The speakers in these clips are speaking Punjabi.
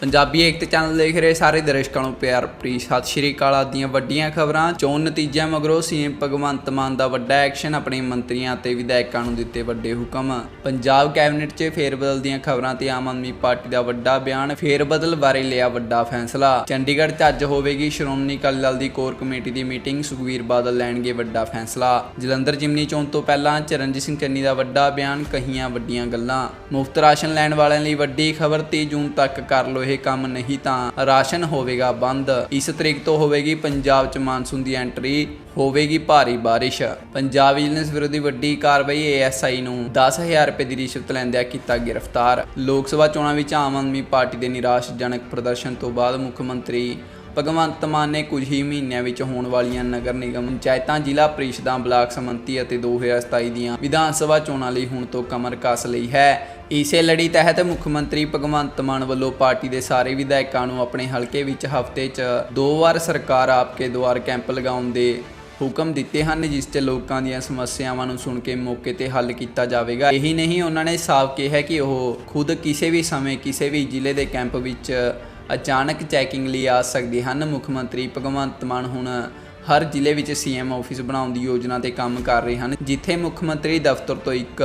ਪੰਜਾਬੀ ਏਕਤਾ ਚੈਨਲ ਦੇਖ ਰਹੇ ਸਾਰੇ ਦਰਸ਼ਕਾਂ ਨੂੰ ਪਿਆਰ ਭਰੀ ਸਤਿ ਸ਼੍ਰੀ ਅਕਾਲ। ਆਦਿ ਵੱਡੀਆਂ ਖਬਰਾਂ, ਚੋਣ ਨਤੀਜਿਆਂ ਮਗਰੋਂ ਸੀਐਮ ਭਗਵੰਤ ਮਾਨ ਦਾ ਵੱਡਾ ਐਕਸ਼ਨ, ਆਪਣੇ ਮੰਤਰੀਆਂ ਅਤੇ ਵਿਧਾਇਕਾਂ ਨੂੰ ਦਿੱਤੇ ਵੱਡੇ ਹੁਕਮ। ਪੰਜਾਬ ਕੈਬਨਿਟ 'ਚ ਫੇਰਬਦਲ ਦੀਆਂ ਖਬਰਾਂ ਤੇ ਆਮ ਆਦਮੀ ਪਾਰਟੀ ਦਾ ਵੱਡਾ ਬਿਆਨ ਫੇਰਬਦਲ ਬਾਰੇ ਲਿਆ ਵੱਡਾ ਫੈਸਲਾ। ਚੰਡੀਗੜ੍ਹ 'ਚ ਅੱਜ ਹੋਵੇਗੀ ਸ਼੍ਰੋਮਣੀ ਅਕਾਲੀ ਦਲ ਦੀ ਕੋਰ ਕਮੇਟੀ ਦੀ ਮੀਟਿੰਗ ਸੁਖਵੀਰ ਬਾਦਲ ਲੈਣਗੇ ਵੱਡਾ ਫੈਸਲਾ। ਜਲੰਧਰ ਜਿਮਨੀ ਚੋਣ ਤੋਂ ਪਹਿਲਾਂ ਚਰਨਜੀਤ ਸਿੰਘ ਚੰਨੀ ਦਾ ਵੱਡਾ ਬਿਆਨ, ਕਹੀਆਂ ਵੱਡੀਆਂ ਗੱਲਾਂ। ਮੁਫਤ ਰਾਸ਼ਨ ਲੈਣ ਵਾਲਿਆਂ ਲਈ ਵੱਡੀ ਖਬਰ 30 ਜੂਨ ਤੱਕ ਕਰ ਲੋ ਇਹ ਕੰਮ ਨਹੀਂ ਤਾਂ ਰਾਸ਼ਨ ਹੋਵੇਗਾ ਬੰਦ। ਇਸ ਤਰੀਕ ਤੋਂ ਹੋਵੇਗੀ ਪੰਜਾਬ 'ਚ ਮਾਨਸੂਨ ਦੀ ਐਂਟਰੀ ਹੋਵੇਗੀ ਭਾਰੀ ਬਾਰਿਸ਼। ਪੰਜਾਬ ਵਿਜੀਲੈਂਸ ਵਿਰੋਧੀ ਵੱਡੀ ਕਾਰਵਾਈ ਏਐਸਆਈ ਨੂੰ 10000 ਰੁਪਏ ਦੀ ਰਿਸ਼ਵਤ ਲੈਂਦਿਆਂ ਕੀਤਾ ਗ੍ਰਿਫਤਾਰ। ਲੋਕ ਸਭਾ ਚੋਣਾਂ ਵਿੱਚ ਆਮ ਆਦਮੀ ਪਾਰਟੀ ਦੇ ਨਿਰਾਸ਼ਾਜਨਕ ਪ੍ਰਦਰਸ਼ਨ ਤੋਂ ਬਾਅਦ ਮੁੱਖ ਮੰਤਰੀ ਭਗਵੰਤ ਮਾਨ ਨੇ ਕੁਝ ਹੀ ਮਹੀਨਿਆਂ ਵਿੱਚ ਹੋਣ ਵਾਲੀਆਂ ਨਗਰ ਨਿਗਮ ਪੰਚਾਇਤਾਂ, ਜ਼ਿਲ੍ਹਾ ਪ੍ਰੀਸ਼ਦਾਂ ਬਲਾਕ ਸਮੰਤੀ ਅਤੇ 2027 ਦੀਆਂ ਵਿਧਾਨ ਸਭਾ ਚੋਣਾਂ ਲਈ ਹੁਣ ਤੋਂ ਕਮਰ ਕੱਸ ਲਈ ਹੈ। ਇਸੇ ਲੜੀ ਤਹਿਤ ਮੁੱਖ ਮੰਤਰੀ ਭਗਵੰਤ ਮਾਨ ਵੱਲੋਂ ਪਾਰਟੀ ਦੇ ਸਾਰੇ ਵਿਧਾਇਕਾਂ ਨੂੰ ਆਪਣੇ ਹਲਕੇ ਵਿੱਚ ਹਫ਼ਤੇ 'ਚ ਦੋ ਵਾਰ ਸਰਕਾਰ ਆਪਕੇ ਦੁਆਰ ਕੈਂਪ ਲਗਾਉਣ ਦੇ ਹੁਕਮ ਦਿੱਤੇ ਹਨ, ਜਿਸ 'ਚ ਲੋਕਾਂ ਦੀਆਂ ਸਮੱਸਿਆਵਾਂ ਨੂੰ ਸੁਣ ਕੇ ਮੌਕੇ ਤੇ ਹੱਲ ਕੀਤਾ ਜਾਵੇਗਾ। ਇਹੀ ਨਹੀਂ, ਉਹਨਾਂ ਨੇ ਸਾਫ਼ ਕਿਹਾ ਕਿ ਉਹ ਖੁਦ ਕਿਸੇ ਵੀ ਸਮੇਂ ਕਿਸੇ ਵੀ ਜ਼ਿਲ੍ਹੇ ਦੇ ਕੈਂਪ ਵਿੱਚ ਅਚਾਨਕ ਚੈਕਿੰਗ ਲਈ ਆ ਸਕਦੇ ਹਨ। ਮੁੱਖ ਮੰਤਰੀ ਭਗਵੰਤ ਮਾਨ ਹੁਣ ਹਰ ਜ਼ਿਲ੍ਹੇ ਵਿੱਚ ਸੀਐਮ ਆਫਿਸ ਬਣਾਉਣ ਦੀ ਯੋਜਨਾ ਤੇ ਕੰਮ ਕਰ ਰਹੇ ਹਨ, ਜਿੱਥੇ ਮੁੱਖ ਮੰਤਰੀ ਦਫ਼ਤਰ ਤੋਂ ਇੱਕ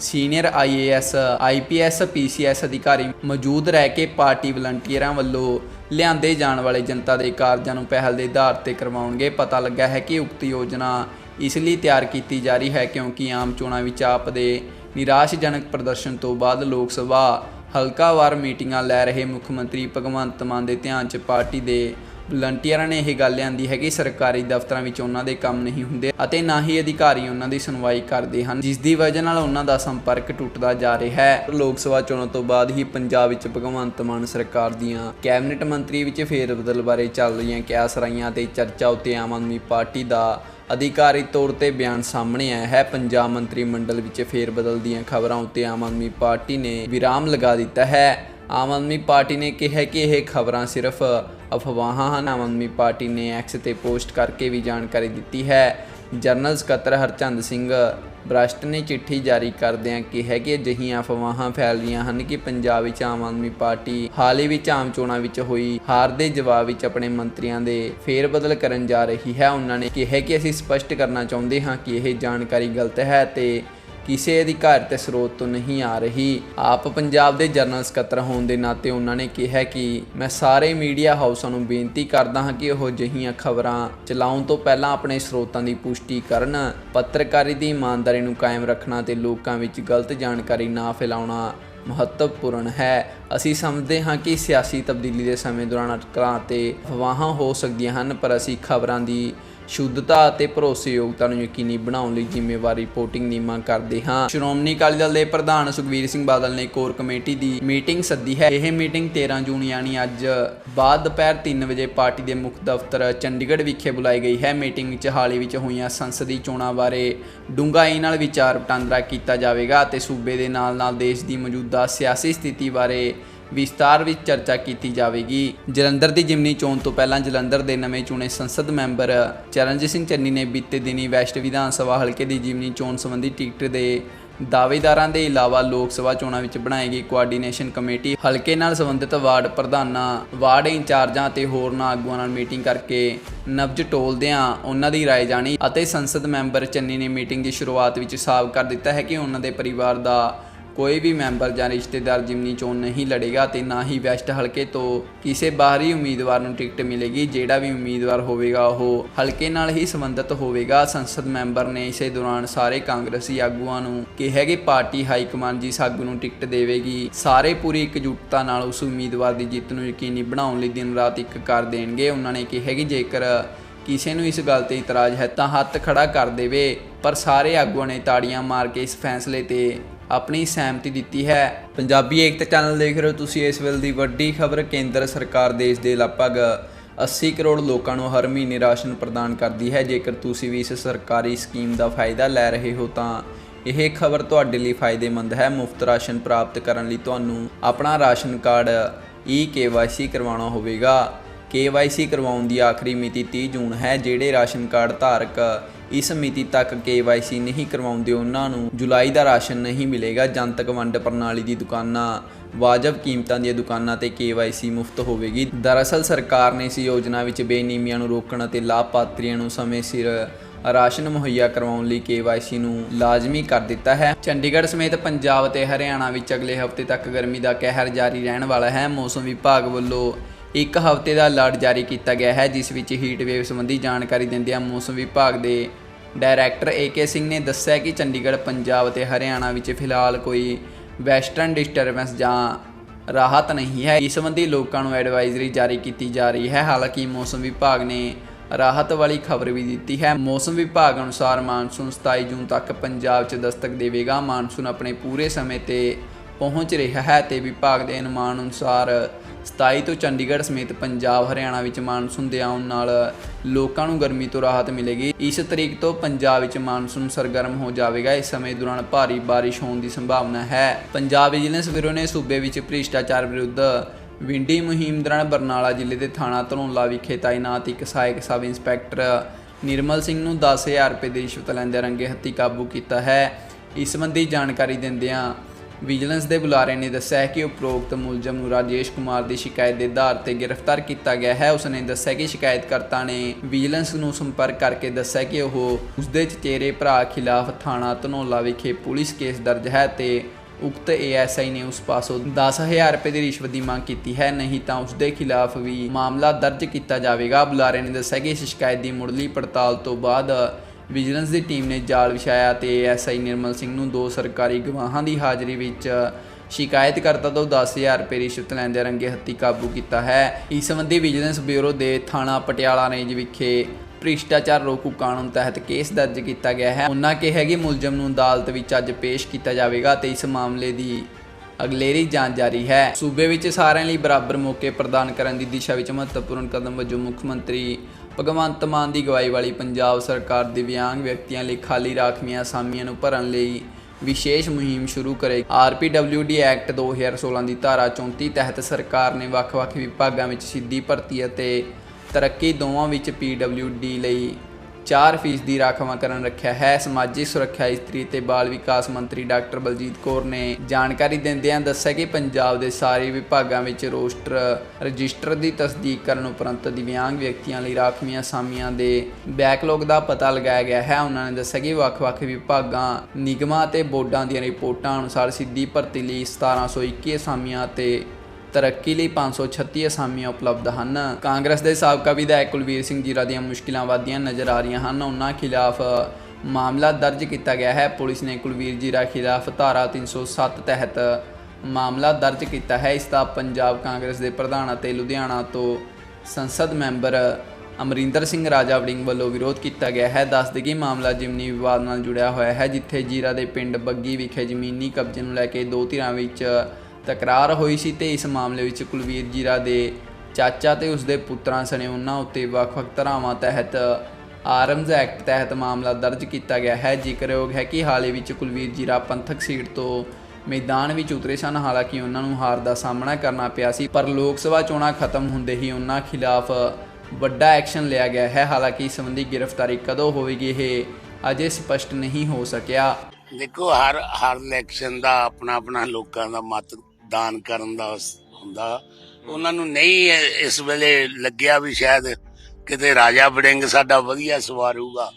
ਸੀਨੀਅਰ ਆਈਏਐਸ ਆਈਪੀਐਸ ਪੀਸੀਐਸ ਅਧਿਕਾਰੀ ਮੌਜੂਦ ਰਹਿ ਕੇ ਪਾਰਟੀ ਵਲੰਟੀਅਰਾਂ ਵੱਲੋਂ ਲਿਆਂਦੇ ਜਾਣ ਵਾਲੇ ਜਨਤਾ ਦੇ ਕਾਰਜਾਂ ਨੂੰ ਪਹਿਲ ਦੇ ਆਧਾਰ ਤੇ ਕਰਵਾਉਣਗੇ। ਪਤਾ ਲੱਗਾ ਹੈ ਕਿ ਉਕਤ ਯੋਜਨਾ ਇਸ ਲਈ ਤਿਆਰ ਕੀਤੀ ਜਾ ਰਹੀ ਹੈ ਕਿਉਂਕਿ ਆਮ ਚੋਣਾਂ ਵਿੱਚ ਆਪ ਦੇ ਨਿਰਾਸ਼ਜਨਕ ਪ੍ਰਦਰਸ਼ਨ ਤੋਂ ਬਾਅਦ ਲੋਕ ਸਭਾ ਹਲਕਾਵਾਰ ਮੀਟਿੰਗਾਂ ਲੈ ਰਹੇ ਮੁੱਖ ਮੰਤਰੀ ਭਗਵੰਤ ਮਾਨ ਦੇ ਧਿਆਨ 'ਚ ਪਾਰਟੀ ਦੇ ਵਲੰਟੀਅਰਾਂ ਨੇ ਇਹ ਗੱਲ ਲਿਆਂਦੀ ਹੈ ਕਿ ਸਰਕਾਰੀ ਦਫ਼ਤਰਾਂ ਵਿੱਚ ਉਹਨਾਂ ਦੇ ਕੰਮ ਨਹੀਂ ਹੁੰਦੇ ਅਤੇ ਨਾ ਹੀ ਅਧਿਕਾਰੀ ਉਹਨਾਂ ਦੀ ਸੁਣਵਾਈ ਕਰਦੇ ਹਨ, ਜਿਸ ਦੀ ਵਜ੍ਹਾ ਨਾਲ ਉਹਨਾਂ ਦਾ ਸੰਪਰਕ ਟੁੱਟਦਾ ਜਾ ਰਿਹਾ ਹੈ। ਲੋਕ ਸਭਾ ਚੋਣਾਂ ਤੋਂ ਬਾਅਦ ਹੀ ਪੰਜਾਬ ਵਿੱਚ ਭਗਵੰਤ ਮਾਨ ਸਰਕਾਰ ਦੀਆਂ ਕੈਬਨਿਟ ਮੰਤਰੀ ਵਿੱਚ ਫੇਰ ਬਦਲ ਬਾਰੇ ਚੱਲ ਰਹੀਆਂ ਕਿਆਸ ਰਾਈਆਂ ਤੇ ਚਰਚਾ ਉੱਤੇ ਆਮ ਆਦਮੀ ਪਾਰਟੀ ਦਾ ਅਧਿਕਾਰੀ ਤੌਰ ਤੇ ਬਿਆਨ ਸਾਹਮਣੇ ਆਇਆ ਹੈ। ਪੰਜਾਬ ਮੰਤਰੀ ਮੰਡਲ ਵਿੱਚ ਫੇਰ ਬਦਲ ਦੀਆਂ ਖਬਰਾਂ ਉੱਤੇ ਆਮ ਆਦਮੀ ਪਾਰਟੀ ਨੇ ਵਿਰਾਮ ਲਗਾ ਦਿੱਤਾ ਹੈ। ਆਮ ਆਦਮੀ ਪਾਰਟੀ ਨੇ ਕਿਹਾ ਕਿ ਇਹ ਖਬਰਾਂ ਸਿਰਫ ਅਫਵਾਹਾਂ ਹਨ ਆਮ ਆਦਮੀ ਪਾਰਟੀ ਨੇ ਐਕਸ ਤੇ ਪੋਸਟ ਕਰਕੇ ਵੀ ਜਾਣਕਾਰੀ ਦਿੱਤੀ ਹੈ। ਜਨਰਲ ਸਕੱਤਰ ਹਰਚੰਦ ਸਿੰਘ ਬ੍ਰਸ਼ਟ ਨੇ ਚਿੱਠੀ ਜਾਰੀ ਕਰਦਿਆਂ ਕਿਹਾ ਕਿ ਅਜਿਹੀਆਂ ਅਫਵਾਹਾਂ ਫੈਲ ਰਹੀਆਂ ਹਨ ਕਿ ਪੰਜਾਬ ਵਿੱਚ ਆਮ ਆਦਮੀ ਪਾਰਟੀ ਹਾਲ ਹੀ ਵਿੱਚ ਆਮ ਚੋਣਾਂ ਵਿੱਚ ਹੋਈ ਹਾਰ ਦੇ ਜਵਾਬ ਵਿੱਚ ਆਪਣੇ ਮੰਤਰੀਆਂ ਦੇ ਫੇਰ ਬਦਲ ਕਰਨ ਜਾ ਰਹੀ ਹੈ। ਉਹਨਾਂ ਨੇ ਕਿਹਾ ਕਿ ਅਸੀਂ ਸਪਸ਼ਟ ਕਰਨਾ ਚਾਹੁੰਦੇ ਹਾਂ ਕਿ ਇਹ ਜਾਣਕਾਰੀ ਗਲਤ ਹੈ ਤੇ ਕਿਸੇ ਅਧਿਕਾਰ 'ਤੇ ਸਰੋਤ ਤੋਂ ਨਹੀਂ ਆ ਰਹੀ। ਆਪ ਪੰਜਾਬ ਦੇ ਜਨਰਲ ਸਕੱਤਰ ਹੋਣ ਦੇ ਨਾਤੇ ਉਹਨਾਂ ਨੇ ਕਿਹਾ ਕਿ ਮੈਂ ਸਾਰੇ ਮੀਡੀਆ ਹਾਊਸਾਂ ਨੂੰ ਬੇਨਤੀ ਕਰਦਾ ਹਾਂ ਕਿ ਉਹ ਜਿਹੀਆਂ ਖਬਰਾਂ ਚਲਾਉਣ ਤੋਂ ਪਹਿਲਾਂ ਆਪਣੇ ਸਰੋਤਾਂ ਦੀ ਪੁਸ਼ਟੀ ਕਰਨ, ਪੱਤਰਕਾਰੀ ਦੀ ਇਮਾਨਦਾਰੀ ਨੂੰ ਕਾਇਮ ਰੱਖਣਾ ਤੇ ਲੋਕਾਂ ਵਿੱਚ ਗਲਤ ਜਾਣਕਾਰੀ ਨਾ ਫੈਲਾਉਣਾ ਮਹੱਤਵਪੂਰਨ ਹੈ। ਅਸੀਂ ਸਮਝਦੇ ਹਾਂ ਕਿ ਸਿਆਸੀ ਤਬਦੀਲੀ ਦੇ ਸਮੇਂ ਦੌਰਾਨ ਅਟਕਲਾਂ ਤੇ ਅਫਵਾਹਾਂ ਹੋ ਸਕਦੀਆਂ ਹਨ, ਪਰ ਅਸੀਂ ਖਬਰਾਂ ਦੀ ਸ਼ੁੱਧਤਾ ਅਤੇ ਭਰੋਸੇਯੋਗਤਾ ਨੂੰ ਯਕੀਨੀ ਬਣਾਉਣ ਲਈ ਜ਼ਿੰਮੇਵਾਰ ਰਿਪੋਰਟਿੰਗ ਦੀ ਮੰਗ ਕਰਦੇ ਹਾਂ। ਸ਼੍ਰੋਮਣੀ ਅਕਾਲੀ ਦਲ ਦੇ ਪ੍ਰਧਾਨ ਸੁਖਵੀਰ ਸਿੰਘ ਬਾਦਲ ਨੇ ਕੋਰ ਕਮੇਟੀ ਦੀ ਮੀਟਿੰਗ ਸੱਦੀ ਹੈ। ਇਹ ਮੀਟਿੰਗ 13 ਜੂਨ ਯਾਨੀ ਅੱਜ ਬਾਅਦ ਦੁਪਹਿਰ 3 ਵਜੇ ਪਾਰਟੀ ਦੇ ਮੁੱਖ ਦਫ਼ਤਰ ਚੰਡੀਗੜ੍ਹ ਵਿਖੇ ਬੁਲਾਈ ਗਈ ਹੈ। ਮੀਟਿੰਗ ਵਿੱਚ ਹਾਲ ਹੀ ਵਿੱਚ ਹੋਈਆਂ ਸੰਸਦੀ ਚੋਣਾਂ ਬਾਰੇ ਡੂੰਘਾਈ ਨਾਲ ਵਿਚਾਰ ਵਟਾਂਦਰਾ ਕੀਤਾ ਜਾਵੇਗਾ ਅਤੇ ਸੂਬੇ ਦੇ ਨਾਲ-ਨਾਲ ਦੇਸ਼ ਦੀ ਮੌਜੂਦਾ ਸਿਆਸੀ ਸਥਿਤੀ ਬਾਰੇ ਵਿਸਤਾਰ ਵਿੱਚ ਚਰਚਾ ਕੀਤੀ ਜਾਵੇਗੀ ਜਲੰਧਰ ਦੀ ਜਿਮਨੀ ਚੋਣ ਤੋਂ ਪਹਿਲਾਂ ਜਲੰਧਰ ਦੇ ਨਵੇਂ ਚੁਣੇ ਸੰਸਦ ਮੈਂਬਰ ਚਰਨਜੀਤ ਸਿੰਘ ਚੰਨੀ ਨੇ ਬੀਤੇ ਦਿਨੀ ਵੈਸਟ ਵਿਧਾਨ ਸਭਾ ਹਲਕੇ ਦੀ ਜਿਮਨੀ ਚੋਣ ਸੰਬੰਧੀ ਟਿਕਟ ਦੇ ਦਾਅਵੇਦਾਰਾਂ ਦੇ ਇਲਾਵਾ ਲੋਕ ਸਭਾ ਚੋਣਾਂ ਵਿੱਚ ਬਣਾਈ ਗਈ ਕੋਆਰਡੀਨੇਸ਼ਨ ਕਮੇਟੀ ਹਲਕੇ ਨਾਲ ਸੰਬੰਧਿਤ ਵਾਰਡ ਪ੍ਰਧਾਨਾਂ ਵਾਰਡ ਇੰਚਾਰਜਾਂ ਅਤੇ ਹੋਰਨਾਂ ਆਗੂਆਂ ਨਾਲ ਮੀਟਿੰਗ ਕਰਕੇ ਨਬਜ ਟੋਲਦਿਆਂ ਉਹਨਾਂ ਦੀ رائے ਜਾਣੀ ਅਤੇ ਸੰਸਦ ਮੈਂਬਰ ਚੰਨੀ ਨੇ ਮੀਟਿੰਗ ਦੀ ਸ਼ੁਰੂਆਤ ਵਿੱਚ ਸਾਫ਼ ਕਰ ਦਿੱਤਾ ਹੈ ਕਿ ਉਹਨਾਂ ਦੇ ਪਰਿਵਾਰ ਦਾ ਕੋਈ ਵੀ ਮੈਂਬਰ ਜਾਂ ਰਿਸ਼ਤੇਦਾਰ ਜਿਮਨੀ ਚੋਣ ਨਹੀਂ ਲੜੇਗਾ ਤੇ ਨਾ ਹੀ ਵੈਸਟ ਹਲਕੇ ਤੋਂ ਕਿਸੇ ਬਾਹਰੀ ਉਮੀਦਵਾਰ ਨੂੰ ਟਿਕਟ ਮਿਲੇਗੀ, ਜਿਹੜਾ ਵੀ ਉਮੀਦਵਾਰ ਹੋਵੇਗਾ ਉਹ ਹਲਕੇ ਨਾਲ ਹੀ ਸੰਬੰਧਿਤ ਹੋਵੇਗਾ। ਸੰਸਦ ਮੈਂਬਰ ਨੇ ਇਸੇ ਦੌਰਾਨ ਸਾਰੇ ਕਾਂਗਰਸੀ ਆਗੂਆਂ ਨੂੰ ਕਿਹਾ ਕਿ ਪਾਰਟੀ ਹਾਈ ਕਮਾਂਡ ਜਿਸ ਆਗੂ ਨੂੰ ਟਿਕਟ ਦੇਵੇਗੀ। ਸਾਰੇ ਪੂਰੀ ਇਕਜੁੱਟਤਾ ਨਾਲ ਉਸ ਉਮੀਦਵਾਰ ਦੀ ਜਿੱਤ ਨੂੰ ਯਕੀਨੀ ਬਣਾਉਣ ਲਈ ਦਿਨ ਰਾਤ ਇੱਕ ਕਰ ਦੇਣਗੇ। ਉਹਨਾਂ ਨੇ ਕਿਹਾ ਕਿ ਜੇਕਰ ਕਿਸੇ ਨੂੰ ਇਸ ਗੱਲ ਤੇ ਇਤਰਾਜ਼ ਹੈ ਤਾਂ ਹੱਥ ਖੜਾ ਕਰ ਦੇਵੇ, ਪਰ ਸਾਰੇ ਆਗੂਆਂ ਨੇ ਤਾੜੀਆਂ ਮਾਰ ਕੇ ਇਸ ਫੈਸਲੇ ਤੇ ਆਪਣੀ ਸਹਿਮਤੀ ਦਿੱਤੀ ਹੈ। ਪੰਜਾਬੀ ਏਕਤਾ ਚੈਨਲ ਦੇਖ ਰਹੇ ਹੋ ਤੁਸੀਂ ਇਸ ਵੇਲੇ ਦੀ ਵੱਡੀ ਖਬਰ, ਕੇਂਦਰ ਸਰਕਾਰ ਦੇਸ਼ ਦੇ ਲਗਭਗ 80 ਕਰੋੜ ਲੋਕਾਂ ਨੂੰ ਹਰ ਮਹੀਨੇ ਰਾਸ਼ਨ ਪ੍ਰਦਾਨ ਕਰਦੀ ਹੈ। ਜੇਕਰ ਤੁਸੀਂ ਵੀ ਇਸ ਸਰਕਾਰੀ ਸਕੀਮ ਦਾ ਫਾਇਦਾ ਲੈ ਰਹੇ ਹੋ ਤਾਂ ਇਹ ਖਬਰ ਤੁਹਾਡੇ ਲਈ ਫਾਇਦੇਮੰਦ ਹੈ। ਮੁਫਤ ਰਾਸ਼ਨ ਪ੍ਰਾਪਤ ਕਰਨ ਲਈ ਤੁਹਾਨੂੰ ਆਪਣਾ ਰਾਸ਼ਨ ਕਾਰਡ ਈ KYC ਕਰਵਾਉਣਾ ਹੋਵੇਗਾ। KYC ਕਰਵਾਉਣ ਦੀ ਆਖਰੀ ਮਿਤੀ 30 ਜੂਨ ਹੈ, ਜਿਹੜੇ ਰਾਸ਼ਨ ਕਾਰਡ ਧਾਰਕ ਇਸ ਮਿਤੀ ਤੱਕ KYC ਨਹੀਂ ਕਰਵਾਉਂਦੇ ਉਹਨਾਂ ਨੂੰ, ਜੁਲਾਈ ਦਾ ਰਾਸ਼ਨ ਨਹੀਂ ਮਿਲੇਗਾ ਜਨਤਕ ਵੰਡ ਪ੍ਰਣਾਲੀ ਦੀ ਦੁਕਾਨਾਂ। ਵਾਜਬ ਕੀਮਤਾਂ ਦੀਆਂ ਦੁਕਾਨਾਂ ਤੇ KYC ਮੁਫਤ ਹੋਵੇਗੀ। ਦਰਅਸਲ ਸਰਕਾਰ ਨੇ ਇਸ ਯੋਜਨਾ ਵਿੱਚ ਬੇਨੀਮੀਆਂ ਨੂੰ ਰੋਕਣ ਅਤੇ ਲਾਭਪਾਤਰੀਆਂ ਨੂੰ ਸਮੇਂ ਸਿਰ ਰਾਸ਼ਨ ਮੁਹੱਈਆ ਕਰਵਾਉਣ ਲਈ KYC ਨੂੰ ਲਾਜ਼ਮੀ ਕਰ ਦਿੱਤਾ ਹੈ। ਚੰਡੀਗੜ੍ਹ ਸਮੇਤ ਪੰਜਾਬ ਤੇ ਹਰਿਆਣਾ ਵਿੱਚ ਅਗਲੇ ਹਫ਼ਤੇ ਤੱਕ ਗਰਮੀ ਦਾ ਕਹਿਰ ਜਾਰੀ ਰਹਿਣ ਵਾਲਾ ਹੈ। ਮੌਸਮ ਵਿਭਾਗ ਵੱਲੋਂ ਇੱਕ ਹਫ਼ਤੇ ਦਾ ਅਲਰਟ ਜਾਰੀ ਕੀਤਾ ਗਿਆ ਹੈ, ਜਿਸ ਵਿੱਚ ਹੀਟ ਵੇਵ ਸੰਬੰਧੀ ਜਾਣਕਾਰੀ ਦਿੰਦਿਆਂ ਮੌਸਮ ਵਿਭਾਗ ਦੇ ਡਾਇਰੈਕਟਰ ਏਕੇ ਸਿੰਘ ਨੇ ਦੱਸਿਆ ਕਿ ਚੰਡੀਗੜ੍ਹ, ਪੰਜਾਬ ਤੇ ਹਰਿਆਣਾ ਵਿੱਚ ਫਿਲਹਾਲ ਕੋਈ ਵੈਸਟਰਨ ਡਿਸਟਰਬੈਂਸ ਜਾਂ ਰਾਹਤ ਨਹੀਂ ਹੈ। ਇਸ ਸੰਬੰਧੀ ਲੋਕਾਂ ਨੂੰ ਐਡਵਾਈਜ਼ਰੀ ਜਾਰੀ ਕੀਤੀ ਜਾ ਰਹੀ ਹੈ। ਹਾਲਾਂਕਿ ਮੌਸਮ ਵਿਭਾਗ ਨੇ ਰਾਹਤ ਵਾਲੀ ਖਬਰ ਵੀ ਦਿੱਤੀ ਹੈ। ਮੌਸਮ ਵਿਭਾਗ ਅਨੁਸਾਰ ਮਾਨਸੂਨ 27 ਜੂਨ ਤੱਕ ਪੰਜਾਬ 'ਚ ਦਸਤਕ ਦੇਵੇਗਾ। ਮਾਨਸੂਨ ਆਪਣੇ ਪੂਰੇ ਸਮੇਂ ਤੇ ਪਹੁੰਚ ਰਿਹਾ ਹੈ ਤੇ ਵਿਭਾਗ ਦੇ ਅਨੁਮਾਨ ਅਨੁਸਾਰ 27 ਤੋਂ ਚੰਡੀਗੜ੍ਹ ਸਮੇਤ ਪੰਜਾਬ, ਹਰਿਆਣਾ ਵਿੱਚ ਮਾਨਸੂਨ ਦੇ ਆਉਣ ਨਾਲ ਲੋਕਾਂ ਨੂੰ ਗਰਮੀ ਤੋਂ ਰਾਹਤ ਮਿਲੇਗੀ। ਇਸ ਤਰੀਕ ਤੋਂ ਪੰਜਾਬ ਵਿੱਚ ਮਾਨਸੂਨ ਸਰਗਰਮ ਹੋ ਜਾਵੇਗਾ। ਇਸ ਸਮੇਂ ਦੌਰਾਨ ਭਾਰੀ ਬਾਰਿਸ਼ ਹੋਣ ਦੀ ਸੰਭਾਵਨਾ ਹੈ। ਪੰਜਾਬ ਵਿਜੀਲੈਂਸ ਬਿਊਰੋ ਨੇ ਸੂਬੇ ਵਿੱਚ ਭ੍ਰਿਸ਼ਟਾਚਾਰ ਵਿਰੁੱਧ ਵਿੰਡੀ ਮੁਹਿੰਮ ਦੌਰਾਨ ਬਰਨਾਲਾ ਜ਼ਿਲ੍ਹੇ ਦੇ ਥਾਣਾ ਧਨੌਲਾ ਵਿਖੇ ਤਾਇਨਾਤ ਇੱਕ ਸਹਾਇਕ ਸਬ ਇੰਸਪੈਕਟਰ ਨਿਰਮਲ ਸਿੰਘ ਨੂੰ 10000 ਰੁਪਏ ਦੀ ਰਿਸ਼ਵਤ ਲੈਂਦੇ ਰੰਗੇ ਹੱਥੀ ਕਾਬੂ ਕੀਤਾ ਹੈ। ਇਸ ਸੰਬੰਧੀ ਜਾਣਕਾਰੀ ਦਿੰਦਿਆਂ ਵਿਜੀਲੈਂਸ ਦੇ ਬੁਲਾਰੇ ਨੇ ਦੱਸਿਆ ਹੈ ਕਿ ਉਪਰੋਕਤ ਮੁਲਜ਼ਮ ਨੂੰ ਰਾਜੇਸ਼ ਕੁਮਾਰ ਦੀ ਸ਼ਿਕਾਇਤ ਦੇ ਆਧਾਰ ਤੇ ਗ੍ਰਿਫਤਾਰ ਕੀਤਾ ਗਿਆ ਹੈ। ਉਸਨੇ ਦੱਸਿਆ ਕਿ ਸ਼ਿਕਾਇਤਕਰਤਾ ਨੇ ਵਿਜੀਲੈਂਸ ਨੂੰ ਸੰਪਰਕ ਕਰਕੇ ਦੱਸਿਆ ਕਿ ਉਹ ਉਸਦੇ ਚਚੇਰੇ ਭਰਾ ਖਿਲਾਫ ਥਾਣਾ ਧਨੌਲਾ ਵਿਖੇ ਪੁਲਿਸ ਕੇਸ ਦਰਜ ਹੈ ਤੇ ਉਕਤ ਏਐਸਆਈ ਨੇ ਉਸ ਪਾਸੋਂ 10000 ਰੁਪਏ ਦੀ ਰਿਸ਼ਵਤ ਦੀ ਮੰਗ ਕੀਤੀ ਹੈ। ਨਹੀਂ ਤਾਂ ਉਸ ਦੇ ਖਿਲਾਫ ਵੀ ਮਾਮਲਾ ਦਰਜ ਕੀਤਾ ਜਾਵੇਗਾ। ਬੁਲਾਰੇ ਨੇ ਦੱਸਿਆ ਕਿ ਇਸ ਸ਼ਿਕਾਇਤ ਦੀ ਮੁੱਢਲੀ ਪੜਤਾਲ ਤੋਂ ਬਾਅਦ ਵਿਜੀਲੈਂਸ ਦੀ ਟੀਮ ਨੇ ਜਾਲ ਵਿਛਾਇਆ ਤੇ ਏਐਸਆਈ ਨਿਰਮਲ ਸਿੰਘ ਨੂੰ ਦੋ ਸਰਕਾਰੀ ਗਵਾਹਾਂ ਦੀ ਹਾਜ਼ਰੀ ਵਿੱਚ ਸ਼ਿਕਾਇਤਕਰਤਾ ਤੋਂ 10000 ਰੁਪਏ ਰਿਸ਼ਵਤ ਲੈਂਦੇ ਰੰਗੇ ਹੱਥੀ ਕਾਬੂ ਕੀਤਾ ਹੈ। ਇਸ ਸੰਬੰਧੀ ਵਿਜੀਲੈਂਸ ਬਿਊਰੋ ਦੇ ਥਾਣਾ ਪਟਿਆਲਾ ਰੇਂਜ ਵਿਖੇ ਭ੍ਰਿਸ਼ਟਾਚਾਰ ਰੋਕੂ ਕਾਨੂੰਨ ਤਹਿਤ ਕੇਸ ਦਰਜ ਕੀਤਾ ਗਿਆ ਹੈ। ਉਹਨਾਂ ਕਿਹਾ ਕਿ ਮੁਲਜ਼ਮ ਨੂੰ ਅਦਾਲਤ ਵਿੱਚ ਅੱਜ ਪੇਸ਼ ਕੀਤਾ ਜਾਵੇਗਾ ਤੇ ਇਸ ਮਾਮਲੇ ਦੀ ਅਗਲੇਰੀ ਜਾਂਚ ਜਾਰੀ ਹੈ। ਸੂਬੇ ਵਿੱਚ ਸਾਰਿਆਂ ਲਈ ਬਰਾਬਰ ਮੌਕੇ ਪ੍ਰਦਾਨ ਕਰਨ ਦੀ ਦਿਸ਼ਾ ਵਿੱਚ ਮਹੱਤਵਪੂਰਨ ਕਦਮ ਵਜੋਂ ਮੁੱਖ ਮੰਤਰੀ ਭਗਵੰਤ ਮਾਨ ਦੀ ਅਗਵਾਈ ਵਾਲੀ ਪੰਜਾਬ ਸਰਕਾਰ ਦਿਵਿਆਂਗ ਵਿਅਕਤੀਆਂ ਲਈ ਖਾਲੀ ਰਾਖਵੀਆਂ ਅਸਾਮੀਆਂ ਨੂੰ ਭਰਨ ਲਈ ਵਿਸ਼ੇਸ਼ ਮੁਹਿੰਮ ਸ਼ੁਰੂ ਕਰੇ ਆਰਪੀਡਬਲਯੂਡੀ ਐਕਟ 2016 ਦੀ ਧਾਰਾ 34 ਤਹਿਤ ਸਰਕਾਰ ਨੇ ਵੱਖ-ਵੱਖ ਵਿਭਾਗਾਂ ਵਿੱਚ ਸਿੱਧੀ ਭਰਤੀ ਅਤੇ ਤਰੱਕੀ ਦੋਵਾਂ ਵਿੱਚ ਪੀਡਬਲਯੂਡੀ ਲਈ 4% ਦੀ ਰਾਖਵਾਂਕਰਨ ਰੱਖਿਆ ਹੈ। ਸਮਾਜਿਕ ਸੁਰੱਖਿਆ ਇਸਤਰੀ ਤੇ ਬਾਲ ਵਿਕਾਸ ਮੰਤਰੀ ਡਾਕਟਰ ਬਲਜੀਤ ਕੌਰ ਨੇ ਜਾਣਕਾਰੀ ਦਿੰਦਿਆਂ ਦੱਸਿਆ ਕਿ ਪੰਜਾਬ ਦੇ ਸਾਰੇ ਵਿਭਾਗਾਂ ਵਿੱਚ ਰੋਸਟਰ ਰਜਿਸਟਰ ਦੀ ਤਸਦੀਕ ਕਰਨ ਉਪਰੰਤ ਦਿਵਿਆਂਗ ਵਿਅਕਤੀਆਂ ਲਈ ਰਾਖਵੀਆਂ ਅਸਾਮੀਆਂ ਦੇ ਬੈਕਲੌਗ ਦਾ ਪਤਾ ਲਗਾਇਆ ਗਿਆ ਹੈ। ਉਹਨਾਂ ਨੇ ਦੱਸਿਆ ਕਿ ਵੱਖ-ਵੱਖ ਵਿਭਾਗਾਂ, ਨਿਗਮਾਂ ਅਤੇ ਬੋਰਡਾਂ ਦੀਆਂ ਰਿਪੋਰਟਾਂ ਅਨੁਸਾਰ ਸਿੱਧੀ ਭਰਤੀ ਲਈ 1721 ਅਸਾਮੀਆਂ ਅਤੇ ਤਰੱਕੀ ਲਈ 536 ਅਸਾਮੀਆਂ ਉਪਲਬਧ ਹਨ। ਕਾਂਗਰਸ ਦੇ ਸਾਬਕਾ ਵਿਧਾਇਕ ਕੁਲਵੀਰ ਸਿੰਘ ਜੀਰਾ ਦੀਆਂ ਮੁਸ਼ਕਿਲਾਂ ਵਧਦੀਆਂ ਨਜ਼ਰ ਆ ਰਹੀਆਂ ਹਨ। ਉਹਨਾਂ ਖਿਲਾਫ ਮਾਮਲਾ ਦਰਜ ਕੀਤਾ ਗਿਆ ਹੈ। ਪੁਲਿਸ ਨੇ ਕੁਲਵੀਰ ਜੀਰਾ ਖਿਲਾਫ ਧਾਰਾ 307 ਤਹਿਤ ਮਾਮਲਾ ਦਰਜ ਕੀਤਾ ਹੈ। ਇਸ ਦਾ ਪੰਜਾਬ ਕਾਂਗਰਸ ਦੇ ਪ੍ਰਧਾਨ ਅਤੇ ਲੁਧਿਆਣਾ ਤੋਂ ਸੰਸਦ ਮੈਂਬਰ ਅਮਰਿੰਦਰ ਸਿੰਘ ਰਾਜਾ ਵੜਿੰਗ ਵੱਲੋਂ ਵਿਰੋਧ ਕੀਤਾ ਗਿਆ ਹੈ। ਦੱਸ ਦਈਏ ਮਾਮਲਾ ਜਿਮਨੀ ਵਿਵਾਦ ਨਾਲ ਜੁੜਿਆ ਹੋਇਆ ਹੈ, ਜਿੱਥੇ ਜੀਰਾ ਦੇ ਪਿੰਡ ਬੱਗੀ ਵਿਖੇ ਜ਼ਮੀਨੀ ਕਬਜ਼ੇ ਨੂੰ ਲੈ ਕੇ ਦੋ ਧਿਰਾਂ ਵਿੱਚ ਤਕਰਾਰ ਹੋਈ ਸੀ ਤੇ ਇਸ ਮਾਮਲੇ ਵਿੱਚ ਕੁਲਵੀਰ ਜੀਰਾ ਦੇ ਚਾਚਾ ਤੇ ਉਸਦੇ ਪੁੱਤਰਾਂ ਸਣੇ ਉਹਨਾਂ ਉੱਤੇ ਵੱਖ-ਵੱਖ ਧਾਰਾਵਾਂ ਤਹਿਤ ਆਰਮਜ਼ ਐਕਟ ਤਹਿਤ ਮਾਮਲਾ ਦਰਜ ਕੀਤਾ ਗਿਆ ਹੈ। ਜ਼ਿਕਰਯੋਗ ਹੈ ਕਿ ਹਾਲੇ ਵਿੱਚ ਕੁਲਵੀਰ ਜੀਰਾ ਪੰਥਕ ਸੀਟ ਤੋਂ ਮੈਦਾਨ ਵਿੱਚ ਉਤਰੇ ਸਨ। ਹਾਲਾਂਕਿ ਉਹਨਾਂ ਨੂੰ ਹਾਰ ਦਾ ਸਾਹਮਣਾ ਕਰਨਾ ਪਿਆ ਸੀ, ਪਰ ਲੋਕ ਸਭਾ ਚੋਣਾਂ ਖਤਮ ਹੁੰਦੇ ਹੀ ਉਹਨਾਂ ਖਿਲਾਫ ਵੱਡਾ ਐਕਸ਼ਨ ਲਿਆ ਗਿਆ ਹੈ। ਹਾਲਾਂਕਿ ਇਸ ਸੰਬੰਧੀ ਗ੍ਰਿਫਤਾਰੀ ਕਦੋਂ ਹੋਵੇਗੀ ਇਹ ਅਜੇ ਸਪਸ਼ਟ ਨਹੀਂ ਹੋ ਸਕਿਆ। ਦੇਖੋ, ਹਰ ਹਰ ਇਲੈਕਸ਼ਨ ਦਾ ਆਪਣਾ ਆਪਣਾ ਲੋਕਾਂ ਦਾ ਮਤ ਦਾਨ ਕਰਨ ਦਾ ਹੁੰਦਾ। ਉਹਨਾਂ ਨੂੰ ਨਹੀਂ ਇਸ ਵੇਲੇ ਲੱਗਿਆ ਵੀ ਸ਼ਾਇਦ ਕਿਤੇ ਰਾਜਾ ਵੜਿੰਗ ਸਾਡਾ ਵਧੀਆ ਸਵਾਰੂਗਾ।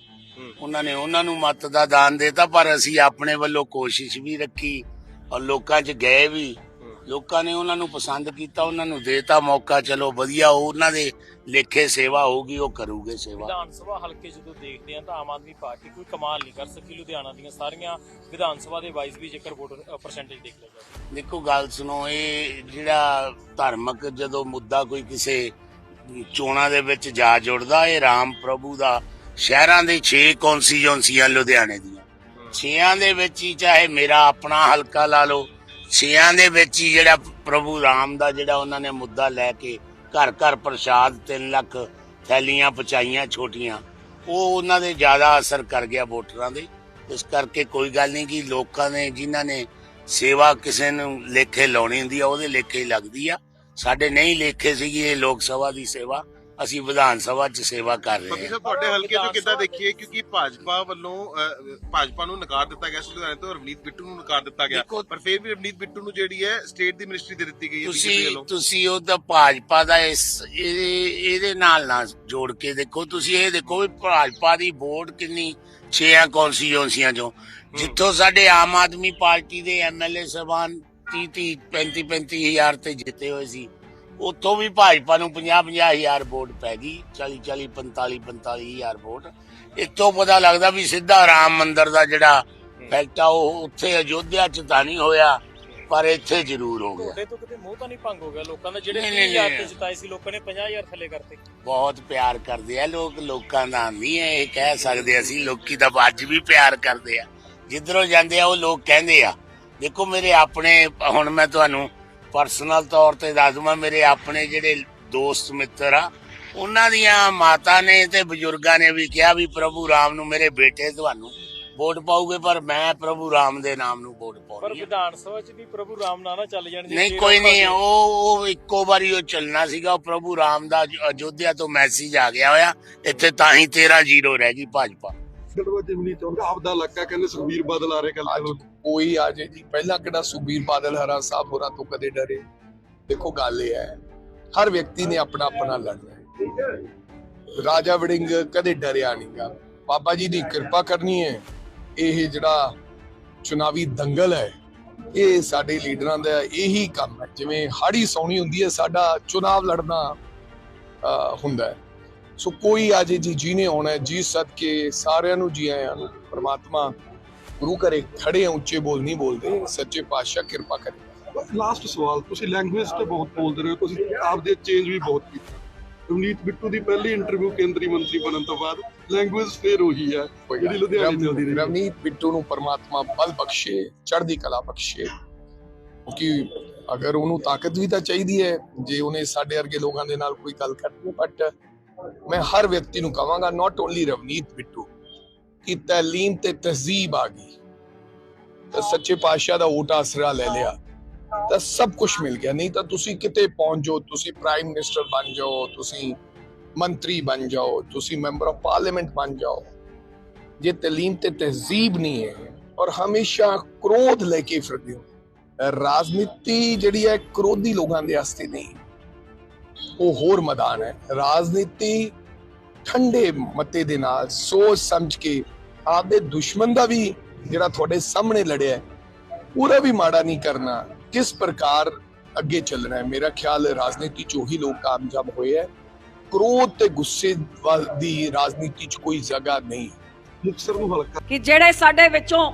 ਉਹਨਾਂ ਨੇ ਉਹਨਾਂ ਨੂੰ ਮਤ ਦਾ ਦਾਨ ਦਿੱਤਾ ਪਰ ਅਸੀਂ ਆਪਣੇ ਵੱਲੋਂ ਕੋਸ਼ਿਸ਼ ਵੀ ਰੱਖੀ ਔਰ ਲੋਕਾਂ 'ਚ ਗਏ ਵੀ। ਲੋਕਾਂ ਨੇ ਉਹਨਾਂ ਨੂੰ ਪਸੰਦ ਕੀਤਾ ਉਹਨਾਂ ਨੂੰ ਦੇਤਾ ਮੌਕਾ ਚਲੋ ਵਧੀਆ ਉਹਨਾਂ ਦੇ ਲੇਖੇ ਸੇਵਾ ਹੋਊਗੀ ਉਹ ਕਰੂਗੇ ਸੇਵਾ। ਵਿਧਾਨ ਸਭਾ ਹਲਕੇ ਜਦੋਂ ਦੇਖਦੇ ਆ ਤਾਂ ਆਮ ਆਦਮੀ ਪਾਰਟੀ ਕੋਈ ਕਮਾਲ ਨਹੀਂ ਕਰ ਸਕੀ ਲੁਧਿਆਣਾ ਦੀਆਂ ਸਾਰੀਆਂ ਵਿਧਾਨ ਸਭਾ ਦੇ ਵਾਈਜ਼ ਵੀ ਜੇਕਰ ਵੋਟਰ ਪਰਸੈਂਟੇਜ ਦੇਖ ਲਿਆ ਜਾਵੇ। ਦੇਖੋ ਗੱਲ ਸੁਣੋ ਇਹ ਜਿਹੜਾ ਧਾਰਮਿਕ ਜਦੋਂ ਮੁੱਦਾ ਕੋਈ ਕਿਸੇ ਚੋਣਾਂ ਦੇ ਵਿੱਚ ਜਾ ਜੁੜਦਾ ਇਹ ਰਾਮ ਪ੍ਰਭੂ ਦਾ ਸ਼ਹਿਰਾਂ ਦੇ 6 ਕੌਂਸਟੀਚੁਐਂਸੀਆਂ ਲੁਧਿਆਣੇ ਦੀਆਂ। ਛੇਆਂ ਦੇ ਵਿੱਚ ਹੀ ਚਾਹੇ ਮੇਰਾ ਆਪਣਾ ਹਲਕਾ ਲਾ ਲਓ ਛੇਆਂ ਦੇ ਵਿੱਚ ਹੀ ਜਿਹੜਾ ਪ੍ਰਭੂ ਰਾਮ ਦਾ ਜਿਹੜਾ ਉਹਨਾਂ ਨੇ ਮੁੱਦਾ ਲੈ ਕੇ ਘਰ ਘਰ ਪ੍ਰਸ਼ਾਦ 3 ਲੱਖ ਥੈਲੀਆਂ ਪਹੁੰਚਾਈਆਂ ਛੋਟੀਆਂ, ਉਹ ਉਹਨਾਂ ਦੇ ਜ਼ਿਆਦਾ ਅਸਰ ਕਰ ਗਿਆ ਵੋਟਰਾਂ ਦੇ। ਇਸ ਕਰਕੇ ਕੋਈ ਗੱਲ ਨਹੀਂ ਕਿ ਲੋਕਾਂ ਨੇ, ਜਿਨ੍ਹਾਂ ਨੇ ਸੇਵਾ ਕਿਸੇ ਨੂੰ ਲੇਖੇ ਲਾਉਣੀ ਹੁੰਦੀ ਆ, ਉਹਦੇ ਲੇਖੇ ਹੀ ਲੱਗਦੀ ਆ। ਸਾਡੇ ਨਹੀਂ ਲੇਖੇ ਸੀਗੀ ਇਹ ਲੋਕ ਸਭਾ ਦੀ ਸੇਵਾ। ਅਸੀਂ ਵਿਧਾਨ ਸਭਾ 'ਚ ਸੇਵਾ ਕਰ ਰਹੇ ਹਾਂ। ਸਰ ਤੁਹਾਡੇ ਹਲਕੇ ਤੋਂ ਕਿੱਦਾਂ ਦੇਖੀਏ? ਕਿਉਂਕਿ ਭਾਜਪਾ ਵੱਲੋਂ ਭਾਜਪਾ ਨੂੰ ਨਕਾਰ ਦਿੱਤਾ ਗਿਆ ਸੀ ਲੁਧਿਆਣੇ ਤੋਂ ਰਵਨੀਤ ਬਿੱਟੂ ਨੂੰ ਨਕਾਰ ਦਿੱਤਾ ਗਿਆ। ਦੇਖੋ- ਪਰ ਫਿਰ ਵੀ ਰਵਨੀਤ ਬਿੱਟੂ ਨੂੰ ਜਿਹੜੀ ਹੈ ਸਟੇਟ ਦੀ ਮਿਨਿਸਟਰੀ ਦੇ ਦਿੱਤੀ ਗਈ ਹੈ BJP ਤੁਸੀਂ ਵੱਲੋਂ। ਤੁਸੀਂ ਉਹਦਾ ਭਾਜਪਾ ਦਾ ਇਸ ਇਹਦੇ ਇਹਦੇ ਨਾਲ ਨਾ ਜੋੜ ਕੇ ਦੇਖੋ। ਤੁਸੀਂ ਇਹ ਦੇਖੋ ਵੀ ਭਾਜਪਾ ਦੀ ਵੋਟ ਕਿੰਨੀ 6 ਕੌਂਸਟੀਚੁਐਂਸੀਆਂ ਚੋਂ। ਜਿੱਥੋਂ ਸਾਡੇ ਆਮ ਆਦਮੀ ਪਾਰਟੀ ਦੇ ਐਮਐਲਏ ਸਭਾਨ 30 30 35 35 ਹਜ਼ਾਰ ਤੇ ਜਿੱਤੇ ਹੋਏ ਸੀ। ਉੱਥੋਂ ਵੀ ਭਾਜਪਾ ਨੂੰ 50 50 ਹਜ਼ਾਰ ਵੋਟ ਪੈ ਗਈ 40 40 45 45 ਹਜ਼ਾਰ ਵੋਟ। ਇੱਥੋਂ ਪਤਾ ਲੱਗਦਾ ਵੀ ਸਿੱਧਾ ਰਾਮ ਮੰਦਿਰ ਦਾ ਜਿਹੜਾ ਫੈਕਟ ਆ ਉਹ ਉੱਥੇ ਅਯੋਧਿਆ ਚ ਤਾਂ ਨਹੀਂ ਹੋਇਆ ਪਰ ਇੱਥੇ ਜ਼ਰੂਰ ਹੋ ਗਿਆ। ਤੁਹਾਡੇ ਤੋਂ ਕਿਤੇ ਮੋਹ ਤਾਂ ਨਹੀਂ ਭੰਗ ਹੋ ਗਿਆ? ਲੋਕਾਂ ਦਾ ਜਿਹੜੇ ਨਹੀਂ, ਨਹੀਂ, 30000 ਨਹੀਂ। ਤੇ ਜਿਤਾਏ ਸੀ ਲੋਕਾਂ ਨੇ 50000 ਥੱਲੇ ਕਰਤੇ। ਬਹੁਤ ਪਿਆਰ ਕਰਦੇ ਆ ਲੋਕ ਲੋਕਾਂ ਦਾ ਨਹੀਂ ਹੈ ਇਹ ਕਹਿ ਸਕਦੇ ਅਸੀਂ ਲੋਕੀ ਤਾਂ ਅੱਜ ਵੀ ਪਿਆਰ ਕਰਦੇ ਆ। ਜਿੱਧਰੋਂ ਜਾਂਦੇ ਆ ਉਹ ਲੋਕ ਕਹਿੰਦੇ ਆ ਦੇਖੋ ਮੇਰੇ ਆਪਣੇ ਹੁਣ ਮੈਂ ਤੁਹਾਨੂੰ ਪਰਸਨਲ ਤੌਰ ਤੇ ਦੱਸ ਦਵਾਂ ਮੇਰੇ ਆਪਣੇ ਜਿਹੜੇ ਦੋਸਤ ਮਿੱਤਰ ਆ ਉਹਨਾਂ ਦੀਆਂ ਮਾਤਾ ਨੇ ਤੇ ਬਜ਼ੁਰਗਾਂ ਨੇ ਵੀ ਕਿਹਾ ਵੀ ਪ੍ਰਭੂ ਰਾਮ ਨੂੰ ਮੇਰੇ ਬੇਟੇ ਤੁਹਾਨੂੰ ਵੋਟ ਪਾਉਗੇ ਪਰ ਮੈਂ ਪ੍ਰਭੂ ਰਾਮ ਦੇ ਨਾਮ ਨੂੰ ਵੋਟ ਪਰ ਪਾਉਣੀ ਆ ਵਿਧਾਨ ਸਭਾ 'ਚ ਵੀ ਪ੍ਰਭੂ ਰਾਮ ਨਾਲ ਨਾ ਚੱਲ ਜਾਣ ਜੀ ਨਹੀਂ ਕੋਈ ਨਹੀਂ ਉਹ ਉਹ ਇੱਕੋ ਵਾਰੀ ਉਹ ਚੱਲਣਾ ਸੀਗਾ ਉਹ ਪ੍ਰਭੂ ਰਾਮ ਦਾ ਅਯ- ਅਯੋਧਿਆ ਤੋਂ ਮੈਸੇਜ ਆ ਗਿਆ ਹੋਇਆ ਇੱਥੇ ਤਾਂ ਹੀ 13 ਜ਼ੀਰੋ ਰਹਿ ਗਈ ਭਾਜਪਾ। ਗੜਵਾ ਜਿਮਨੀ ਆਪਦਾ ਇਲਾਕਾ ਕਹਿੰਦੇ ਸੁਖਬੀਰ ਬਾਦਲ ਆ ਰਹੇ ਕੱਲ ਕੋਈ ਆ ਜੇ ਜੀ ਪਹਿਲਾਂ ਕਿਹੜਾ ਸੁਬੀਰ ਬਾਦਲ ਹਰਾ ਸਾਹਿਬ ਹੋਰਾਂ ਤੋਂ ਕਦੇ ਡਰੇ? ਦੇਖੋ ਗੱਲ ਇਹ ਹੈ ਹਰ ਵਿਅਕਤੀ ਨੇ ਆਪਣਾ ਆਪਣਾ ਲੜਨਾ ਹੈ। ਰਾਜਾ ਵੜਿੰਗ ਕਦੇ ਡਰਿਆ ਨਹੀਂਗਾ। ਬਾਬਾ ਜੀ ਦੀ ਕਿਰਪਾ ਕਰਨੀ ਹੈ। ਇਹ ਜਿਹੜਾ ਚੁਣਾਵੀ ਦੰਗਲ ਹੈ ਇਹ ਸਾਡੇ ਲੀਡਰਾਂ ਦਾ ਇਹੀ ਕੰਮ ਹੈ। ਜਿਵੇਂ ਹਾੜੀ ਸੌਣੀ ਹੁੰਦੀ ਹੈ ਸਾਡਾ ਚੁਣਾਵ ਲੜਨਾ ਹੁੰਦਾ ਹੈ। ਸੋ ਕੋਈ ਆਜੇ ਜੀ ਜੀਨੇ ਹੋਣਾ ਹੈ, ਜੀ ਸਦਕੇ ਸਾਰਿਆਂ ਨੂੰ ਜੀ ਆਇਆਂ ਨੂੰ ਪ੍ਰਮਾਤਮਾ ਗੁਰੂ ਘਰੇ ਖੜੇ ਆ, ਉੱਚੇ ਬੋਲ ਨਹੀਂ ਬੋਲਦੇ ਸੱਚੇ ਪਾਤਸ਼ਾਹ ਕਿਰਪਾ ਕਰੇ। ਲਾਸਟ ਸਵਾਲ ਤੁਸੀਂ ਲੈਂਗੁਏਜ ਤੇ ਬਹੁਤ ਬੋਲਦੇ ਰਹੇ ਤੁਸੀਂ ਆਪਦੇ ਚੇਂਜ ਵੀ ਬਹੁਤ ਕੀਤੇ। ਰਵਨੀਤ ਬਿੱਟੂ ਦੀ ਪਹਿਲੀ ਇੰਟਰਵਿਊ ਕੇਂਦਰੀ ਮੰਤਰੀ ਬਣਨ ਤੋਂ ਬਾਅਦ ਲੈਂਗੁਏਜ ਫੇਰ ਉਹੀ ਹੈ ਜਿਹੜੀ ਲੁਧਿਆਣੇ ਚੱਲਦੀ ਰਹੀ। ਰਵਨੀਤ ਬਿੱਟੂ ਨੂੰ ਪਰਮਾਤਮਾ ਬਲ ਬਖਸ਼ੇ ਚੜ੍ਹਦੀ ਕਲਾ ਬਖਸ਼ੇ। ਕਿਉਂਕਿ ਅਗਰ ਉਹਨੂੰ ਤਾਕਤ ਵੀ ਤਾਂ ਚਾਹੀਦੀ ਹੈ ਜੇ ਉਹਨੇ ਸਾਡੇ ਵਰਗੇ ਲੋਕਾਂ ਦੇ ਨਾਲ ਕੋਈ ਗੱਲ ਕਰਨੀ ਬਟ ਮੈਂ ਹਰ ਵਿਅਕਤੀ ਨੂੰ ਕਹਾਂਗਾ ਨਾਟ ਓਨਲੀ ਰਵਨੀਤ ਬਿੱਟੂ ਕਿ ਤਾਲੀਮ ਤੇ ਤਹਿਜ਼ੀਬ ਆ ਗਈ। ਤਾਂ ਸੱਚੇ ਪਾਤਸ਼ਾਹ ਦਾ ਓਟ ਆਸਰਾ ਲੈ ਲਿਆ। ਤਾਂ ਸਭ ਕੁਝ ਮਿਲ ਗਿਆ। ਨਹੀਂ ਤਾਂ ਤੁਸੀਂ ਕਿਤੇ ਪਹੁੰਚ ਜਾਓ, ਤੁਸੀਂ ਪ੍ਰਾਈਮ ਮਿਨਿਸਟਰ ਬਣ ਜਾਓ, ਤੁਸੀਂ ਮੰਤਰੀ ਬਣ ਜਾਓ, ਤੁਸੀਂ ਮੈਂਬਰ ਆਫ ਪਾਰਲੀਮੈਂਟ ਬਣ ਜਾਓ। ਜੇ ਤਾਲੀਮ ਤੇ ਤਹਿਜ਼ੀਬ ਨਹੀਂ ਹੈ ਔਰ ਹਮੇਸ਼ਾ ਕ੍ਰੋਧ ਲੈ ਕੇ ਫਿਰਦੇ ਹੋ, ਰਾਜਨੀਤੀ ਜਿਹੜੀ ਹੈ ਕ੍ਰੋਧੀ ਲੋਕਾਂ ਦੇ ਵਾਸਤੇ ਨਹੀਂ। ਉਹ ਹੋਰ ਮੈਦਾਨ ਹੈ। ਰਾਜਨੀਤੀ ਠੰਡੇ ਮੱਤੇ ਦੇ ਨਾਲ ਸੋਚ ਸਮਝ ਕੇ ਆਪਦੇ ਦੁਸ਼ਮਣ ਦਾ ਵੀ ਜਿਹੜਾ ਤੁਹਾਡੇ ਸਾਹਮਣੇ ਲੜਿਆ ਉਹਦਾ ਵੀ ਮਾੜਾ ਨਹੀਂ ਕਰਨਾ। ਕਿਸ ਪ੍ਰਕਾਰ ਅੱਗੇ ਚੱਲਣਾ ਹੈ? ਮੇਰਾ ਖਿਆਲ ਰਾਜਨੀਤੀ ਚ ਉਹੀ ਲੋਕ ਕਾਮਯਾਬ ਹੋਏ ਹੈ। ਕ੍ਰੋਧ ਤੇ ਗੁੱਸੇ ਦੀ ਰਾਜਨੀਤੀ ਚ ਕੋਈ ਜਗ੍ਹਾ ਨਹੀਂ। ਮੁਕਤਸਰ ਨੂੰ ਹਲਕਾ ਕਿ ਜਿਹੜੇ ਸਾਡੇ ਵਿੱਚੋਂ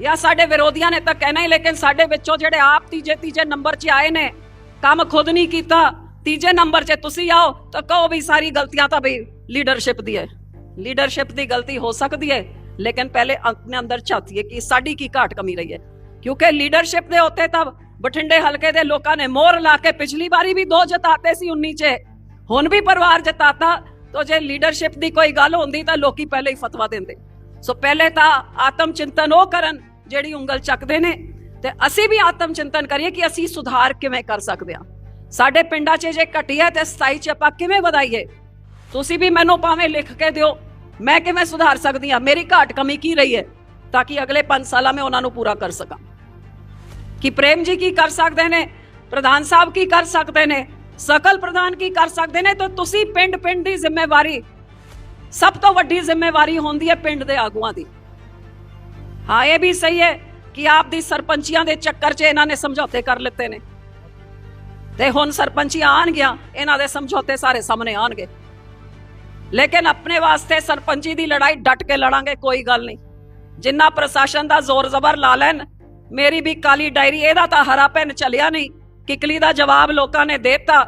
ਜਾਂ ਸਾਡੇ ਵਿਰੋਧੀਆਂ ਨੇ ਤਾਂ ਕਹਿਣਾ ਹੀ, ਲੇਕਿਨ ਸਾਡੇ ਵਿੱਚੋਂ ਜਿਹੜੇ ਆਪ ਤੀਜੇ ਤੀਜੇ ਨੰਬਰ 'ਚ ਆਏ ਨੇ, ਕੰਮ ਖੁਦ ਨਹੀਂ ਕੀਤਾ, ਤੀਜੇ ਨੰਬਰ 'ਚ ਤੁਸੀਂ ਆਓ ਤਾਂ ਕਹੋ ਵੀ ਸਾਰੀ ਗਲਤੀਆਂ ਤਾਂ ਵੀ ਲੀਡਰਸ਼ਿਪ ਦੀ ਹੈ। ਲੀਡਰਸ਼ਿਪ ਦੀ ਗਲਤੀ ਹੋ ਸਕਦੀ ਹੈ। ਲੇਕਿਨ ਪਹਿਲੇ ਆਪਣੇ ਅੰਦਰ ਝਾਤੀਏ ਕਿ ਸਾਡੀ ਕੀ ਘਾਟ ਕਮੀ ਰਹੀ ਹੈ। ਕਿਉਂਕਿ ਲੀਡਰਸ਼ਿਪ ਦੇ ਉੱਤੇ ਤਾਂ ਬਠਿੰਡੇ ਹਲਕੇ ਦੇ ਲੋਕਾਂ ਨੇ ਮੋਹਰ ਲਾ ਕੇ ਪਿਛਲੀ ਵਾਰੀ ਵੀ ਦੋ ਜਿਤਾਤੇ ਸੀ 19 'ਚ। ਹੁਣ ਵੀ ਪਰਿਵਾਰ ਜਿਤਾਤਾ, ਤਾਂ ਜੇ ਲੀਡਰਸ਼ਿਪ ਦੀ ਕੋਈ ਗੱਲ ਹੁੰਦੀ ਤਾਂ ਲੋਕੀ ਪਹਿਲੇ ਹੀ ਫਤਵਾ ਦਿੰਦੇ। ਸੋ ਪਹਿਲੇ ਤਾਂ ਆਤਮ ਚਿੰਤਨ ਉਹ ਕਰਨ ਜਿਹੜੀ ਉਂਗਲ ਚੱਕਦੇ ਨੇ ਤੇ ਅਸੀਂ ਵੀ ਆਤਮ ਚਿੰਤਨ ਕਰੀਏ ਕਿ ਅਸੀਂ ਸੁਧਾਰ ਕਿਵੇਂ ਕਰ ਸਕਦੇ ਹਾਂ। ਸਾਡੇ ਪਿੰਡਾਂ 'ਚ ਜੇ ਘਟੀਆ ਤੇ 27 ਚ ਆਪਾਂ ਕਿਵੇਂ ਵਧਾਈਏ? ਤੁਸੀਂ ਵੀ ਮੈਨੂੰ ਭਾਵੇਂ ਲਿਖ ਕੇ ਦਿਓ। ਮੈਂ ਕਿਵੇਂ ਸੁਧਾਰ ਸਕਦੀ ਹਾਂ? ਮੇਰੀ ਘਾਟ ਕਮੀ ਕੀ ਰਹੀ ਹੈ? ਤਾਂ ਕਿ ਅਗਲੇ 5 ਸਾਲਾਂ ਮੈਂ ਉਹਨਾਂ ਨੂੰ ਪੂਰਾ ਕਰ ਸਕਾਂ। ਕਿ ਪ੍ਰੇਮ ਜੀ ਕੀ ਕਰ ਸਕਦੇ ਨੇ? ਪ੍ਰਧਾਨ ਸਾਹਿਬ ਕੀ ਕਰ ਸਕਦੇ ਨੇ? ਸਕਲ ਪ੍ਰਧਾਨ ਕੀ ਕਰ ਸਕਦੇ ਨੇ? ਤਾਂ ਤੁਸੀਂ ਪਿੰਡ ਪਿੰਡ ਦੀ ਜ਼ਿੰਮੇਵਾਰੀ, ਸਭ ਤੋਂ ਵੱਡੀ ਜ਼ਿੰਮੇਵਾਰੀ ਹੁੰਦੀ ਹੈ ਪਿੰਡ ਦੇ ਆਗੂਆਂ ਦੀ। ਹਾਂ, ਇਹ ਵੀ ਸਹੀ ਹੈ ਕਿ ਆਪ ਦੀ ਸਰਪੰਚੀਆਂ ਦੇ ਚੱਕਰ 'ਚ ਇਹਨਾਂ ਨੇ ਸਮਝੌਤੇ ਕਰ ਲਿੱਤੇ ਨੇ। ਤੇ ਹੁਣ ਸਰਪੰਚੀਆਂ ਆਣਗੀਆਂ ਇਹਨਾਂ ਦੇ ਸਮਝੌਤੇ ਸਾਰੇ ਸਾਹਮਣੇ ਆਣਗੇ ਲੇਕਿਨ ਆਪਣੇ ਵਾਸਤੇ ਸਰਪੰਚੀ ਦੀ ਲੜਾਈ ਡਟ ਕੇ ਲੜਾਂਗੇ, ਕੋਈ ਗੱਲ ਨਹੀਂ। ਜਿੰਨਾ ਪ੍ਰਸ਼ਾਸਨ ਦਾ ਜ਼ੋਰ ਜ਼ਬਰ ਲਾ ਲੈਣ, ਮੇਰੀ ਵੀ ਕਾਲੀ ਡਾਇਰੀ, ਇਹਦਾ ਤਾਂ ਹਰਾ ਪੈਨ ਚੱਲਿਆ ਨਹੀਂ। ਕਿਕਲੀ ਦਾ ਜਵਾਬ ਲੋਕਾਂ ਨੇ ਦੇਤਾ।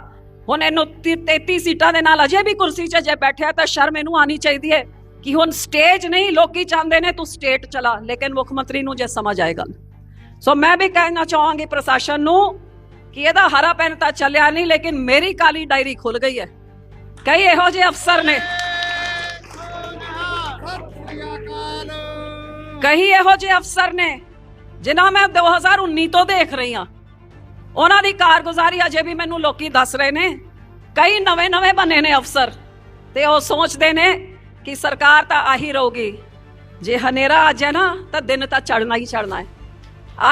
ਹੁਣ ਇਹਨੂੰ 33 ਸੀਟਾਂ ਦੇ ਨਾਲ ਅਜੇ ਵੀ ਕੁਰਸੀ 'ਚ ਜੇ ਬੈਠਿਆ ਤਾਂ ਸ਼ਰਮ ਇਹਨੂੰ ਆਣੀ ਚਾਹੀਦੀ ਹੈ ਕਿ ਹੁਣ ਸਟੇਜ ਨਹੀਂ, ਲੋਕੀ ਚਾਹੁੰਦੇ ਨੇ ਤੂੰ ਸਟੇਟ ਚਲਾ, ਲੇਕਿਨ ਮੁੱਖ ਮੰਤਰੀ ਨੂੰ ਜੇ ਸਮਝ ਆਏ ਗੱਲ ਸੋ ਮੈਂ ਵੀ ਕਹਿਣਾ ਚਾਹਾਂਗੀ ਪ੍ਰਸ਼ਾਸਨ ਨੂੰ ਕਿ ਇਹਦਾ ਹਰਾ ਪੈਨ ਤਾਂ ਚੱਲਿਆ ਨਹੀਂ, ਲੇਕਿਨ ਮੇਰੀ ਕਾਲੀ ਡਾਇਰੀ ਖੁੱਲ ਗਈ ਹੈ। ਕਈ ਇਹੋ ਜਿਹੇ ਅਫਸਰ ਨੇ ਕਈ ਇਹੋ ਜਿਹੇ ਅਫਸਰ ਨੇ ਜਿਨ੍ਹਾਂ ਮੈਂ 2019 ਤੋਂ ਦੇਖ ਰਹੀ ਹਾਂ ਉਹਨਾਂ ਦੀ ਕਾਰਗੁਜ਼ਾਰੀ ਅਜੇ ਵੀ ਮੈਨੂੰ ਲੋਕੀ ਦੱਸ ਰਹੇ ਨੇ ਕਈ ਨਵੇਂ-ਨਵੇਂ ਬਣੇ ਨੇ ਅਫਸਰ ਤੇ ਉਹ ਸੋਚਦੇ ਨੇ ਕਿ ਸਰਕਾਰ ਤਾਂ ਆਹੀ ਰਹੂਗੀ ਜੇ ਹਨੇਰਾ ਅੱਜ ਹੈ ਨਾ ਤਾਂ ਦਿਨ ਤਾਂ ਚੜਨਾ ਹੀ ਚੜਨਾ ਹੈ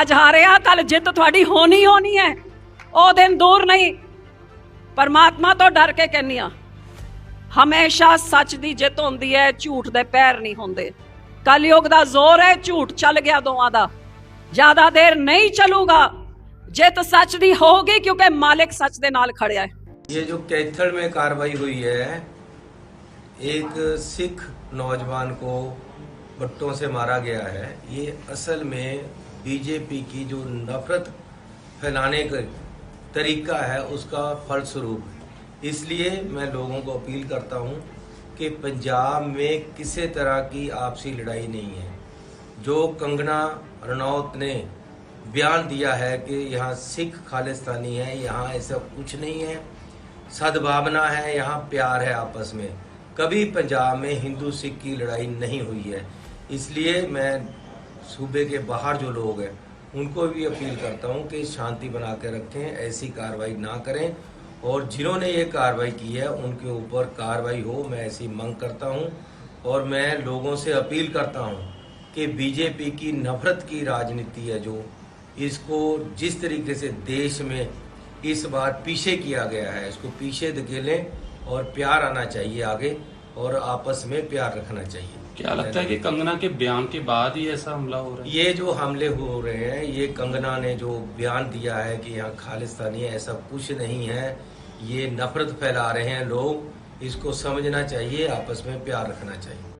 ਅੱਜ ਹਾਰਿਆ ਕੱਲ ਜਿੱਤ ਤੁਹਾਡੀ ਹੋਣੀ ਹੋਣੀ ਹੈ ਉਹ ਦਿਨ ਦੂਰ ਨਹੀਂ ਪਰਮਾਤਮਾ ਤੋਂ ਡਰ ਕੇ ਕਹਿੰਨੀ ਆ ਹਮੇਸ਼ਾ ਸੱਚ ਦੀ ਜਿੱਤ ਹੁੰਦੀ ਹੈ ਝੂਠ ਦੇ ਪੈਰ ਨਹੀਂ ਹੁੰਦੇ ਕਲਯੁਗ ਦਾ ਜ਼ੋਰ ਹੈ ਝੂਠ ਚੱਲ ਗਿਆ ਦੋਵਾਂ ਦਾ ਜ਼ਿਆਦਾ ਦੇਰ ਨਹੀਂ ਚੱਲੂਗਾ ਜਿੱਤ ਸੱਚ ਦੀ ਹੋਊਗੀ ਕਿਉਂਕਿ ਮਾਲਿਕ ਸੱਚ ਦੇ ਨਾਲ ਖੜਿਆ ਹੈ ये जो कैथल में कार्रवाई हुई है एक सिख नौजवान को बट्टों से मारा गया है ये असल में बीजेपी की जो नफरत फैलाने का तरीका है उसका फलस्वरूप है इसलिए मैं लोगों को अपील करता हूँ कि पंजाब में किसी तरह की आपसी लड़ाई नहीं है। जो कंगना रनौत ने बयान दिया है कि यहाँ सिख खालिस्तानी है, यहाँ ऐसा कुछ नहीं है। सद्भावना है, यहाँ प्यार है आपस में। कभी पंजाब में हिंदू सिख की लड़ाई नहीं हुई है। इसलिए मैं सूबे के बाहर जो लोग हैं, उनको भी अपील करता हूँ कि शांति बना के रखें, ऐसी कार्रवाई ना करें। और जिन्होंने ये कार्रवाई की है उनके ऊपर कार्रवाई हो मैं ऐसी मांग करता हूँ और मैं लोगों से अपील करता हूँ कि बीजेपी की नफरत की राजनीति है जो इसको जिस तरीके से देश में इस बार पीछे किया गया है इसको पीछे धकेलें और प्यार आना चाहिए आगे और आपस में प्यार रखना चाहिए। क्या लगता है कि कंगना के बयान के बाद ही ऐसा हमला हो रहा है? ये जो हमले हो रहे हैं ये कंगना ने जो बयान दिया है कि यहाँ खालिस्तानी है ऐसा कुछ नहीं है ये नफरत फैला रहे हैं लोग इसको समझना चाहिए आपस में प्यार रखना चाहिए